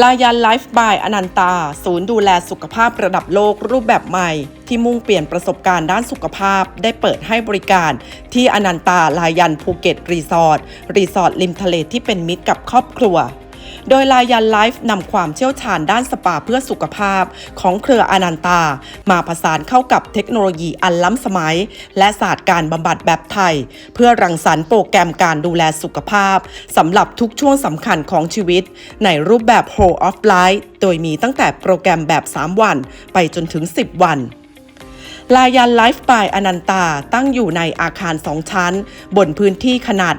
ลายันไลฟ์บายอนันตา ศูนย์ดูแลสุขภาพระดับโลกรูปแบบใหม่ ที่มุ่งเปลี่ยนประสบการณ์ด้านสุขภาพ ได้เปิดให้บริการ ที่อนันตาลายันภูเก็ตรีสอร์ทรีสอร์ทริมทะเลที่เป็นมิตรกับครอบครัว โดยลายันไลฟ์นำความเชี่ยวชาญด้านสปาเพื่อสุขภาพ ของเครืออนันตา มาผสานเข้ากับเทคโนโลยีอันล้ำสมัย และศาสตร์การบำบัดแบบไทย เพื่อรังสรรค์โปรแกรมการดูแลสุขภาพสำหรับทุกช่วงสำคัญของชีวิต ในรูปแบบ Whole of Life โดยมีตั้งแต่โปรแกรมแบบ 3 วัน ไปจนถึง 10 วัน ลายันไลฟ์บายอนันตาตั้งอยู่ในอาคาร 2 ชั้น บนพื้นที่ขนาด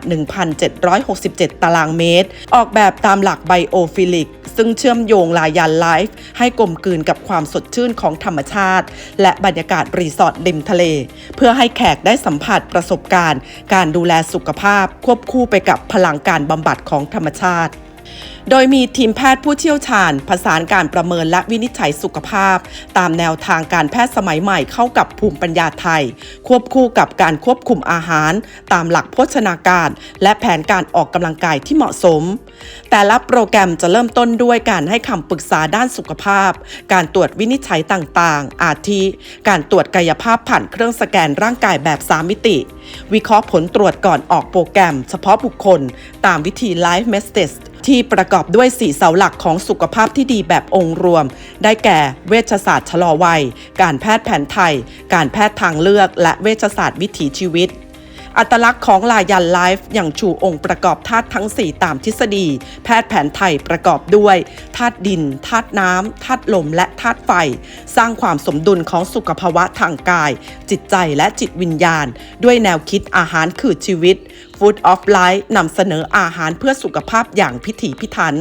1,767 ตารางเมตร ออกแบบตามหลักไบโอฟิลิก ซึ่งเชื่อมโยงลายันไลฟ์ให้กลมกลืนกับความสดชื่นของธรรมชาติ และบรรยากาศรีสอร์ทริมทะเล เพื่อให้แขกได้สัมผัสประสบการณ์ การดูแลสุขภาพ ควบคู่ไปกับพลังการบำบัดของธรรมชาติ โดยมีทีมแพทย์ผู้เชี่ยวชาญผสานการประเมินและวินิจฉัยสุขภาพ ตามแนวทางการแพทย์สมัยใหม่เข้ากับภูมิปัญญาไทย ควบคู่กับการควบคุมอาหาร ตามหลักโภชนาการ และแผนการออกกำลังกายที่เหมาะสม แต่ละโปรแกรมจะเริ่มต้นด้วยการให้คำปรึกษาด้านสุขภาพ การตรวจวินิจฉัยต่างๆ อาทิ การตรวจกายภาพผ่านเครื่องสแกนร่างกายแบบ 3 มิติ วิเคราะห์ผลตรวจก่อนออกโปรแกรม เฉพาะบุคคล ตามวิธี Life m e s t e s ที่ประกอบด้วย 4 เสาหลักของสุขภาพที่ดีแบบองค์รวม ได้แก่เวชศาสตร์ชะลอวัย การแพทย์แผนไทย การแพทย์ทางเลือก และเวชศาสตร์วิถีชีวิตอัตลักษณ์ของลายันไลฟ์อย่างชูองค์ประกอบธาตุทั้ง 4 ตามทฤษฎี แพทย์แผนไทยประกอบด้วยธาตุดินธาตุน้ำธาตุลมและธาตุไฟ สร้างความสมดุลของสุขภาวะทางกาย จิตใจและจิตวิญญาณ ด้วยแนวคิดอาหารคือชีวิต Food of Life นำเสนออาหารเพื่อสุขภาพอย่างพิถีพิถัน